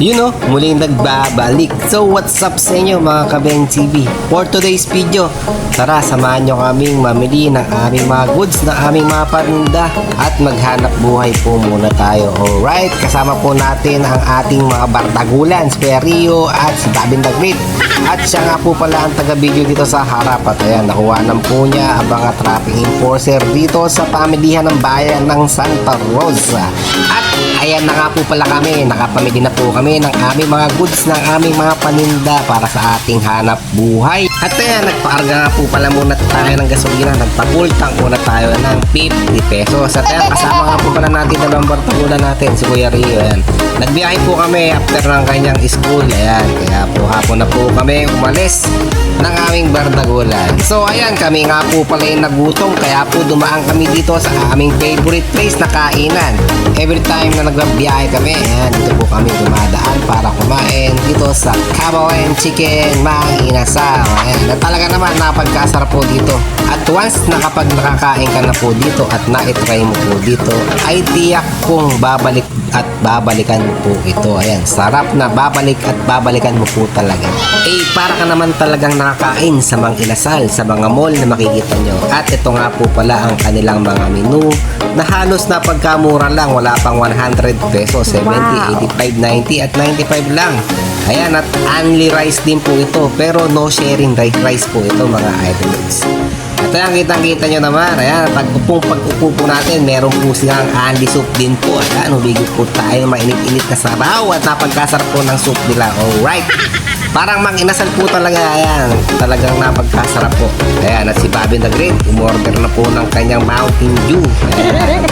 You know, muling nagbabalik. So what's up sa inyo mga Kabeng TV? For today's video, tara samahan nyo kaming mamili ng aming mga goods na aming mga parinda at maghanap buhay po muna tayo. Alright, kasama po natin ang ating mga bardagulan, si Kuya Rio at si Dabin the Great. At siya nga po pala ang taga-video dito sa harap at ayan, nakuhanan po niya ang mga traffic enforcer dito sa pamilihan ng bayan ng Santa Rosa. At ayan na nga po pala kami, nakapamili na po kami ng aming mga goods ng aming mga paninda para sa ating hanap buhay. At ayan, nagpaarga nga po pala muna tayo ng gasolina, nagpapultang muna tayo ng 50 pesos. At ayan, kasama nga po pala natin dalawang bartagulan natin, si Kuya Rio. Ayan. Nagbiyahe po kami after ng kanyang school. Ayan, kaya hapon na po kami umalis ng aming bardagulan. So ayan, kami nga po pala yung nagutom kaya po dumaan kami dito sa aming favorite place na kainan. Every time na nagbabiyahe kami, ayan, dito po kami dumadaan para kumain dito sa Kabawan Chicken Mang Inasal. Ayan, na talaga naman napagkasarap po dito. At once na kapag nakakain ka na po dito at na-try mo po dito, ay tiyak kong babalik at babalikan mo po ito. Ayan, sarap na babalik at babalikan mo po talaga. Eh, para ka naman talagang nakakain sa mga inasal, sa mga mall na makikita nyo. At ito nga po pala ang kanilang mga menu na halos na pagkamura lang. Wala pang 100 pesos, 70, 85, 90 at 95 lang. Ayan, at only rice din po ito. Pero no sharing rice, rice po ito mga idols. At ayan, kitang-kita nyo naman. Ayan, pag upong pag-upo po natin, meron po silang Andy soup din po. Ayan, humigit po tayo mainit-init na sabaw at napagkasarap po ng soup nila. Alright. Parang mang inasal po talaga. Ayan, talagang napagkasarap po. Ayan, at si Bobby the Great, umorder na po ng kanyang Mountain Dew. Ayan,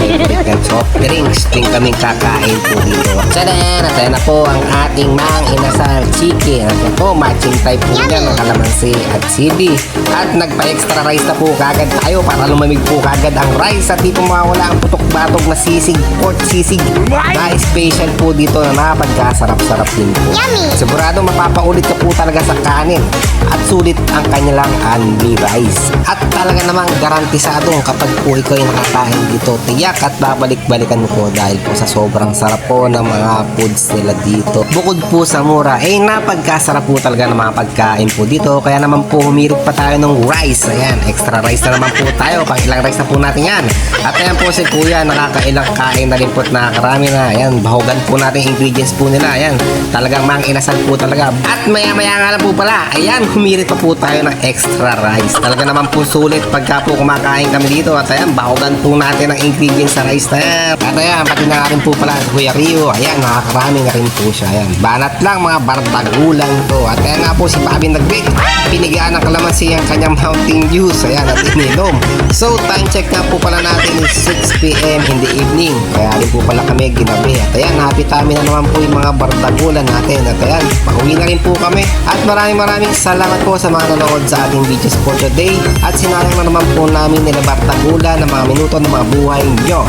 ng soft drinks. Ting kaming kakain po dito. Tadaan! At ayan na po ang ating mang inasal chicken. At yan po, matching type po niya ng kalamansi at sibi. At nagpa-extra rice na po kagad tayo para lumamig po kagad ang rice at di po mawala ang putok-batok na sisig, pork sisig na special po dito na napagkasarap-sarap din po. Sigurado mapapaulit ka po talaga sa kanin at sulit ang kanilang only rice. At talaga namang garantisadong kapag po ikaw ay nakakain dito, tiyak at babalik-balikan po dahil po sa sobrang sarap po ng mga foods nila dito. Bukod po sa mura, eh napagkasarap po talaga ng mga pagkain po dito. Kaya naman po humirit pa tayo ng rice. Ayan, extra rice na naman po tayo. Pang ilang rice na po natin yan. At ayan po si Kuya, nakakailang kain na rin po at nakakarami na. Ayan, bahugan po natin ingredients po nila. Ayan, talagang mang inasal po talaga. At maya-maya nga lang po pala, ayan, humirit pa po tayo ng extra rice. Talaga naman po sulit pagka po kumakain kami dito. At ayan, bahugan po natin ang ingredients sa rice na yan. At ayan, pati na rin po pala si Kuya Rio. Ayan, nakakarami na rin po siya. Ayan, banat lang mga bardagulan to. At ayan nga po si Bobby Great. Pinigaan ng kalamansi ang kanyang Mountain Dew. Ayan, at ininom. So, time check nga po pala natin is 6pm in the evening. Kaya rin po pala kami ginabi. At ayan, happy time na naman po yung mga bardagulan natin. At ayan, pauwi na rin po kami. At maraming maraming salamat po sa mga nanood sa ating videos for today. At sinayang na naman po namin nila bardagulan ng mga minuto ng mga buhay nyo.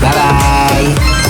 Bye-bye!